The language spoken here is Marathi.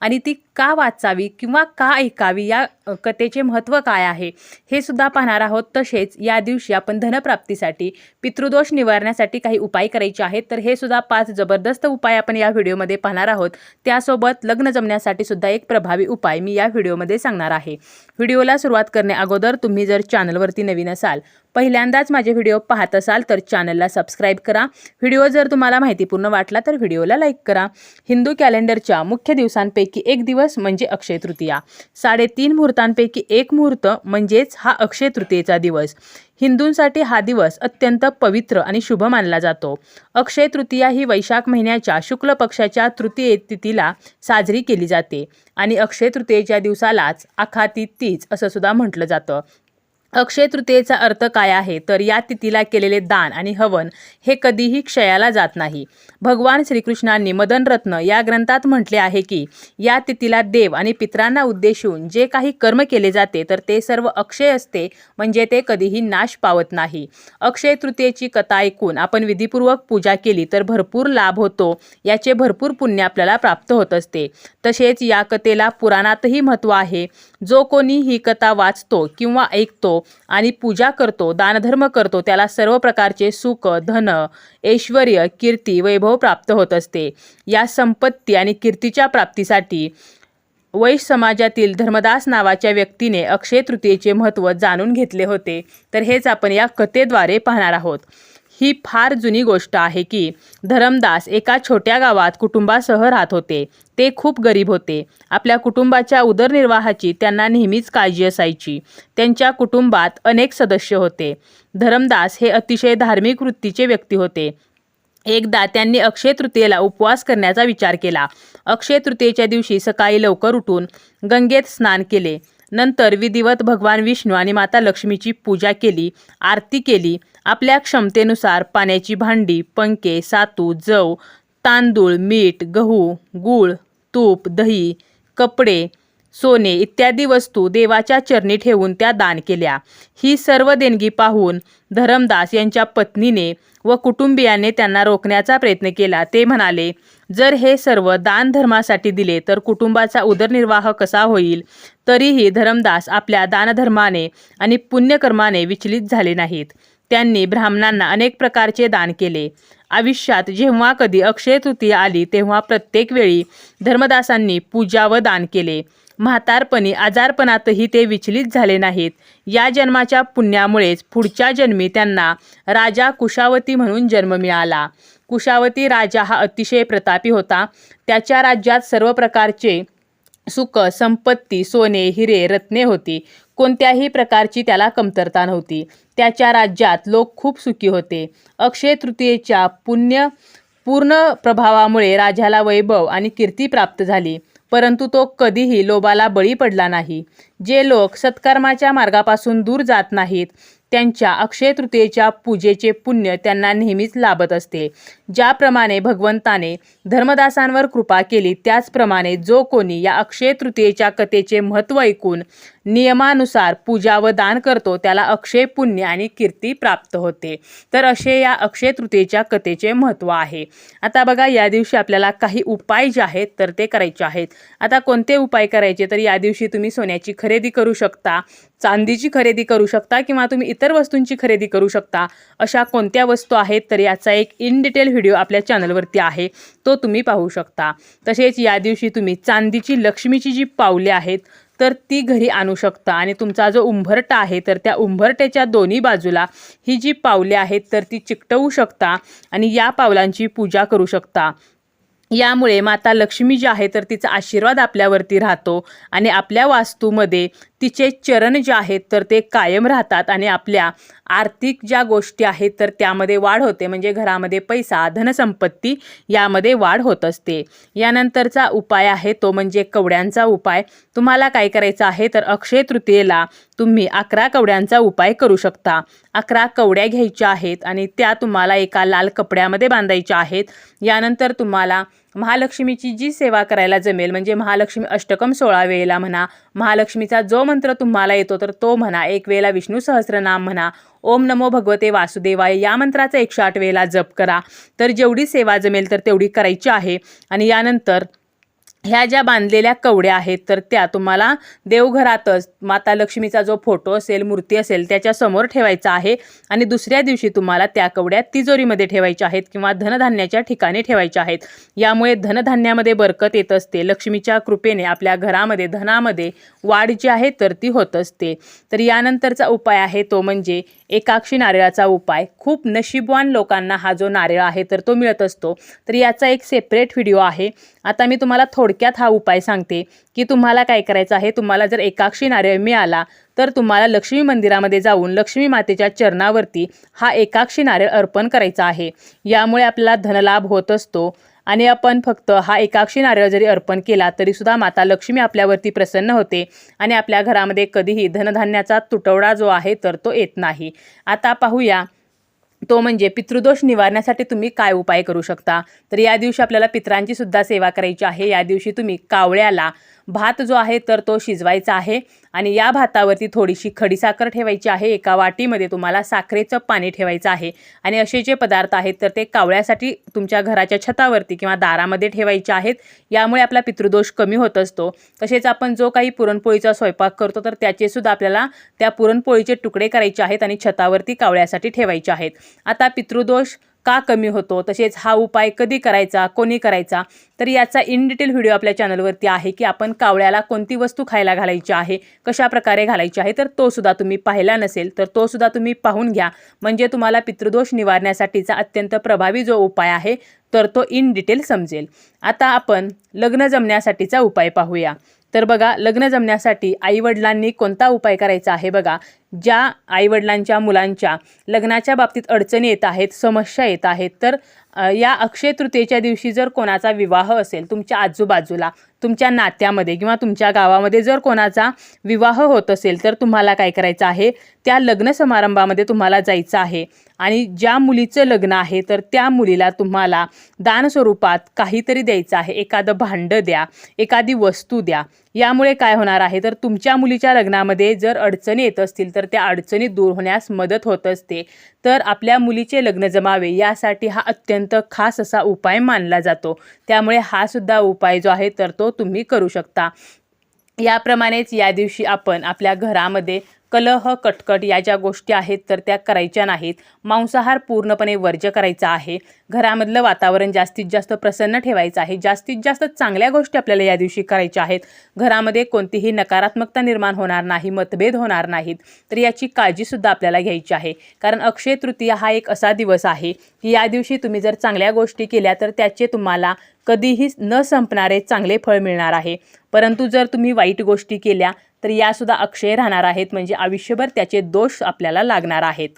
आणि ती का वाचावी किंवा का ऐकावी या कथेचे महत्त्व काय आहे हे सुद्धा पाहणार आहोत. तसेच या दिवशी आपण धनप्राप्तीसाठी पितृदोष निवारण्यासाठी काही उपाय करायचे आहेत. तर हे सुद्धा पाच जबरदस्त उपाय आपण या व्हिडिओमध्ये पाहणार आहोत. त्यासोबत लग्न जमण्यासाठी सुद्धा एक प्रभावी उपाय मी या व्हिडिओमध्ये सांगणार आहे. व्हिडिओला सुरुवात करणे अगोदर तुम्ही जर चॅनलवरती नवीन असाल पहिल्यांदाच माझे व्हिडिओ पाहत असाल तर चॅनलला सबस्क्राईब करा. व्हिडिओ जर तुम्हाला माहितीपूर्ण वाटला तर व्हिडिओला लाईक करा. हिंदू कॅलेंडरच्या मुख्य दिवसांपैकी एक दिवस म्हणजे अक्षय तृतीया. साडेतीन मुहूर्तांपैकी एक मुहूर्त म्हणजेच हा अक्षय तृतीयेचा दिवस. हिंदूंसाठी हा दिवस अत्यंत पवित्र आणि शुभ मानला जातो. अक्षय तृतीया ही वैशाख महिन्याच्या शुक्ल पक्षाच्या तृतीये तिथीला साजरी केली जाते आणि अक्षय तृतीयेच्या दिवसालाच आखाती तीच असं सुद्धा म्हटलं जातं. अक्षय तृतीयेचा अर्थ काय आहे? तर या तिथीला केलेले दान आणि हवन हे कधीही क्षयाला जात नाही. भगवान श्रीकृष्णांनी मदनरत्न या ग्रंथात म्हटले आहे की या तिथीला देव आणि पितरांना उद्देशून जे काही कर्म केले जाते तर ते सर्व अक्षय असते म्हणजे ते कधीही नाश पावत नाही. अक्षय तृतीयेची कथा ऐकून आपण विधीपूर्वक पूजा केली तर भरपूर लाभ होतो. याचे भरपूर पुण्य आपल्याला प्राप्त होत असते. तसेच या कथेला पुराणातही महत्त्व आहे. जो कोणी ही कथा वाचतो किंवा ऐकतो आणि पूजा करतो दानधर्म करतो त्याला सर्व प्रकारचे सुख धन ऐश्वर कीर्ती वैभव प्राप्त होत असते. या संपत्ती आणि कीर्तीच्या प्राप्तीसाठी वैश समाजातील धर्मदास नावाच्या व्यक्तीने अक्षय तृतीयेचे महत्त्व जाणून घेतले होते. तर हेच आपण या कथेद्वारे पाहणार आहोत. ही फार जुनी गोष्ट आहे की धरमदास एका छोट्या गावात कुटुंबासह राहत होते. ते खूप गरीब होते. आपल्या कुटुंबाच्या उदरनिर्वाहाची त्यांना नेहमीच काळजी असायची. त्यांच्या कुटुंबात अनेक सदस्य होते. धरमदास हे अतिशय धार्मिक वृत्तीचे व्यक्ती होते. एकदा त्यांनी अक्षय तृतीयेला उपवास करण्याचा विचार केला. अक्षय तृतीयेच्या दिवशी सकाळी लवकर उठून गंगेत स्नान केले. नंतर विधिवत भगवान विष्णू आणि माता लक्ष्मीची पूजा केली आरती केली. आपल्या क्षमतेनुसार पाण्याची भांडी पंखे सातू जव तांदूळ मीठ गहू गूळ तूप दही कपडे सोने इत्यादी वस्तू देवाच्या चरणी ठेवून त्या दान केल्या. ही सर्व देणगी पाहून धरमदास यांच्या पत्नीने व कुटुंबियाने त्यांना रोखण्याचा प्रयत्न केला. ते म्हणाले जर हे सर्व दानधर्मासाठी दिले तर कुटुंबाचा उदरनिर्वाह कसा होईल? तरीही धर्मदास आपल्या दानधर्माने आणि पुण्यकर्माने विचलित झाले नाहीत. त्यांनी ब्राह्मणांना अनेक प्रकारचे दान केले. आयुष्यात जेव्हा कधी अक्षय तृतीया आली तेव्हा प्रत्येक वेळी धर्मदासांनी पूजा व दान केले. म्हातारपणी आजारपणातही ते विचलित झाले नाहीत. या जन्माच्या पुण्यामुळेच पुढच्या जन्मी त्यांना राजा कुशावती म्हणून जन्म मिळाला. कुशावती राजा हा अतिशय प्रतापी होता. त्याच्या राज्यात सर्व प्रकारचे सुख संपत्ती सोने हिरे रत्ने होती. कोणत्याही प्रकारची त्याला कमतरता नव्हती. त्याच्या राज्यात लोक खूप सुखी होते. अक्षय तृतीयेच्या पुण्य पूर्ण प्रभावामुळे राजाला वैभव आणि कीर्ती प्राप्त झाली. परंतु तो कधीही लोभाला बळी पडला नाही. जे लोक सत्कर्माच्या मार्गापासून दूर जात नाहीत त्यांच्या अक्षय तृतीयेच्या पूजेचे पुण्य त्यांना नेहमीच लाभत असते. ज्याप्रमाणे भगवंताने धर्मदासांवर कृपा केली त्याचप्रमाणे जो कोणी या अक्षय तृतीयेच्या कथेचे महत्त्व ऐकून नियमानुसार पूजा व दान करतो त्याला अक्षय पुण्य आणि कीर्ती प्राप्त होते. तर असे या अक्षय तृतीयेच्या कथेचे महत्त्व आहे. आता बघा या दिवशी आपल्याला काही उपाय जे आहेत तर ते करायचे आहेत. आता कोणते उपाय करायचे? तर या दिवशी तुम्ही सोन्याची खरेदी करू शकता चांदीची खरेदी करू शकता किंवा तुम्ही इतर वस्तूंची खरेदी करू शकता. अशा कोणत्या वस्तू आहेत? तर याचा एक इन डिटेल व्हिडिओ आपल्या चॅनलवरती आहे. तो तुम्ही पाहू शकता. तसेच या दिवशी तुम्ही चांदीची लक्ष्मीची जी पावले आहेत तर ती घरी आणू शकता. आणि तुमचा जो उंबरटा आहे तर त्या उंबरट्याच्या दोन्ही बाजूला ही जी पावले आहेत तर ती चिकटवू शकता आणि या पावलांची पूजा करू शकता. यामुळे माता लक्ष्मी जी आहे तर तिचा आशीर्वाद आपल्यावरती राहतो आणि आपल्या वास्तूमध्ये तिचे चरण जे आहेत तर ते कायम राहतात आणि आपल्या आर्थिक ज्या गोष्टी आहेत तर त्यामध्ये वाढ होते. म्हणजे घरामध्ये पैसा धनसंपत्ती यामध्ये वाढ होत असते. यानंतरचा उपाय आहे तो म्हणजे कवड्यांचा उपाय. तुम्हाला काय करायचं आहे तर अक्षय तृतीयेला तुम्ही अकरा कवड्यांचा उपाय करू शकता. अकरा कवड्या घ्यायच्या आहेत आणि त्या तुम्हाला एका लाल कपड्यामध्ये बांधायच्या आहेत. यानंतर तुम्हाला महालक्ष्मीची जी सेवा करायला जमेल म्हणजे महालक्ष्मी अष्टकम सोळा वेळेला म्हणा महालक्ष्मीचा जो मंत्र तुम्हाला येतो तर तो म्हणा एक वेळेला विष्णू सहस्रनाम म्हणा ओम नमो भगवते वासुदेवाय या मंत्राचा एकशे आठ वेळेला जप करा. तर जेवढी सेवा जमेल तर तेवढी करायची आहे. आणि यानंतर ह्या ज्या बांधलेल्या कवड्या आहेत तर त्या तुम्हाला देवघरातच माता लक्ष्मीचा जो फोटो असेल मूर्ती असेल त्याच्यासमोर ठेवायचा आहे. आणि दुसऱ्या दिवशी तुम्हाला त्या कवड्या तिजोरीमध्ये ठेवायच्या आहेत किंवा धनधान्याच्या ठिकाणी ठेवायच्या आहेत. यामुळे धनधान्यामध्ये बरकत येत असते. लक्ष्मीच्या कृपेने आपल्या घरामध्ये धनामध्ये वाढ जी आहे तर ती होत असते. तर यानंतरचा उपाय आहे तो म्हणजे एकाक्षी नारळाचा उपाय. खूप नशीबवान लोकांना हा जो नारळ आहे तर तो मिळत असतो. तर याचा एक सेपरेट व्हिडिओ आहे. आता मी तुम्हाला थोडक्यात हा उपाय सांगते की तुम्हाला काय करायचं आहे? तुम्हाला जर एकाक्षी नारळ मिळाला तर तुम्हाला लक्ष्मी मंदिरामध्ये जाऊन लक्ष्मी मातेच्या चरणावरती हा एकाक्षी नारळ अर्पण करायचा आहे. यामुळे आपल्याला धनलाभ होत असतो. आणि आपण फक्त हा एकाक्षी नारळ जरी अर्पण केला तरीसुद्धा माता लक्ष्मी आपल्यावरती प्रसन्न होते आणि आपल्या घरामध्ये कधीही धनधान्याचा तुटवडा जो आहे तर तो येत नाही. आता पाहूया तो म्हणजे पितृदोष निवारण्यासाठी तुम्ही काय उपाय करू शकता? तर या दिवशी आपल्याला पित्रांची सुद्धा सेवा करायची आहे. या दिवशी तुम्ही कावळ्याला भात जो आहे तर तो शिजवायचा आहे. आणि या भातावरती थोडीशी खडीसाखर ठेवायची आहे. एका वाटीमध्ये तुम्हाला साखरेचं पाणी ठेवायचं आहे. आणि असे जे पदार्थ आहेत तर ते कावळ्यासाठी तुमच्या घराच्या छतावरती किंवा दारामध्ये ठेवायचे आहेत. यामुळे आपला पितृदोष कमी होत असतो. तसेच आपण जो काही पुरणपोळीचा स्वयंपाक करतो तर त्याचेसुद्धा आपल्याला त्या पुरणपोळीचे तुकडे करायचे आहेत आणि छतावरती कावळ्यासाठी ठेवायचे आहेत. आता पितृदोष का कमी होतो? तसेच हा उपाय कधी करायचा? कोणी करायचा? तर याचा इन डिटेल व्हिडिओ आपल्या चॅनलवरती आहे की आपण कावळ्याला कोणती वस्तू खायला घालायची आहे? कशा प्रकारे घालायची आहे? तर तो सुद्धा तुम्ही पाहिला नसेल तर तो सुद्धा तुम्ही पाहून घ्या. म्हणजे तुम्हाला पितृदोष निवारण्यासाठीचा अत्यंत प्रभावी जो उपाय आहे तर तो इन डिटेल समजेल. आता आपण लग्न जमण्यासाठीचा उपाय पाहूया. तर बघा लग्न जमण्यासाठी आईवडिलांनी कोणता उपाय करायचा आहे बघा. ज्या आईवडिलांच्या मुलांच्या लग्नाच्या बाबतीत अडचणी येत आहेत समस्या येत आहेत तर या अक्षय तृतीयेच्या दिवशी जर कोणाचा विवाह असेल तुमच्या आजूबाजूला तुमच्या नात्यामध्ये किंवा तुमच्या गावामध्ये जर कोणाचा विवाह होत असेल तर तुम्हाला काय करायचं आहे? त्या लग्न समारंभामध्ये तुम्हाला जायचं आहे. आणि ज्या मुलीचं लग्न आहे तर त्या मुलीला तुम्हाला दान स्वरूपात काहीतरी द्यायचं आहे. एखादं भांडं द्या एखादी वस्तू द्या. यामुळे काय होणार आहे? तर तुमच्या मुलीच्या लग्नामध्ये जर अडचणी येत असतील तर त्या अडचणी दूर होण्यास मदत होत असते. तर आपल्या मुलीचे लग्न जमावे यासाठी हा अत्यंत खास असा उपाय मानला जातो. त्यामुळे हा सुद्धा उपाय जो आहे तर तो तुम्ही करू शकता. याप्रमाणेच या दिवशी आपण आपल्या घरामध्ये कलह कटकट या ज्या गोष्टी आहेत तर त्या करायच्या नाहीत. मांसाहार पूर्णपणे वर्ज्य करायचा आहे. घरामधलं वातावरण जास्तीत जास्त प्रसन्न ठेवायचं आहे. जास्तीत जास्त चांगल्या गोष्टी आपल्याला या दिवशी करायच्या आहेत. घरामध्ये कोणतीही नकारात्मकता निर्माण होणार नाही मतभेद होणार नाहीत. तर याची काळजीसुद्धा आपल्याला घ्यायची आहे. कारण अक्षय तृतीया हा एक असा दिवस आहे की या दिवशी तुम्ही जर चांगल्या गोष्टी केल्या तर त्याचे तुम्हाला कधीही न संपणारे चांगले फळ मिळणार आहे. परंतु जर तुम्ही वाईट गोष्टी केल्या तर यासुद्धा अक्षय राहणार आहेत. म्हणजे आयुष्यभर त्याचे दोष आपल्याला लागणार आहेत.